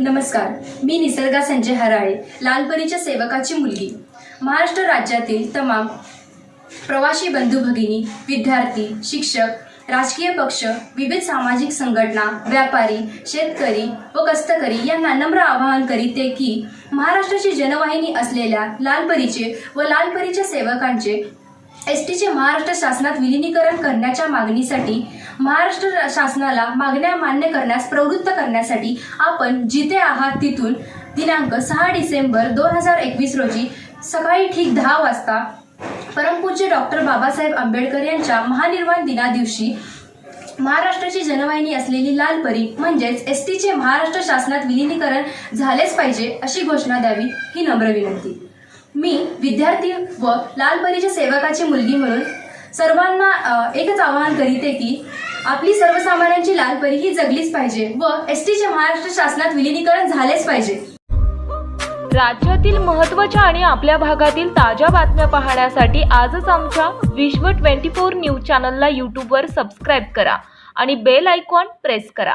नमस्कार. मी निसर्गा संजय हराळे लालपरीच्या सेवकाची मुलगी. महाराष्ट्र राज्यातील तमाम प्रवासी बंधू भगिनी विद्यार्थी शिक्षक राजकीय पक्ष विविध सामाजिक संघटना व्यापारी शेतकरी व कष्टकरी यांना नम्र आवाहन करीते की महाराष्ट्राची जनवाहिनी असलेल्या लालपरीचे व लालपरीच्या सेवकांचे एस टीचे महाराष्ट्र शासनात विलिनीकरण करण्याच्या मागणीसाठी महाराष्ट्र शासनाला मागण्या मान्य करण्यास प्रवृत्त करण्यासाठी आपण जिथे आहात तिथून दिनांक सहा डिसेंबर दोन हजार एकवीस रोजी सकाळी ठीक दहा वाजता परमपूज्य डॉक्टर बाबासाहेब आंबेडकर यांच्या महानिर्वाण दिनादिवशी महाराष्ट्राची जनवाहिनी असलेली लाल परी म्हणजेच एस टीचे महाराष्ट्र शासनात विलिनीकरण झालेच पाहिजे अशी घोषणा द्यावी ही नम्र विनंती. मी विद्यार्थी व लालपरीच्या सेवकाची मुलगी म्हणून सर्वांना एकच आवाहन करीते की आपली सर्वसामान्यांची लालपरी ही जगलीच पाहिजे व एस टीचे महाराष्ट्र शासनात विलिनीकरण झालेच पाहिजे. राज्यातील महत्त्वाच्या आणि आपल्या भागातील ताज्या बातम्या पाहण्यासाठी आजच आमच्या विश्व ट्वेंटी फोर न्यूज चॅनलला यूट्यूबवर सबस्क्राईब करा आणि बेल आयकॉन प्रेस करा.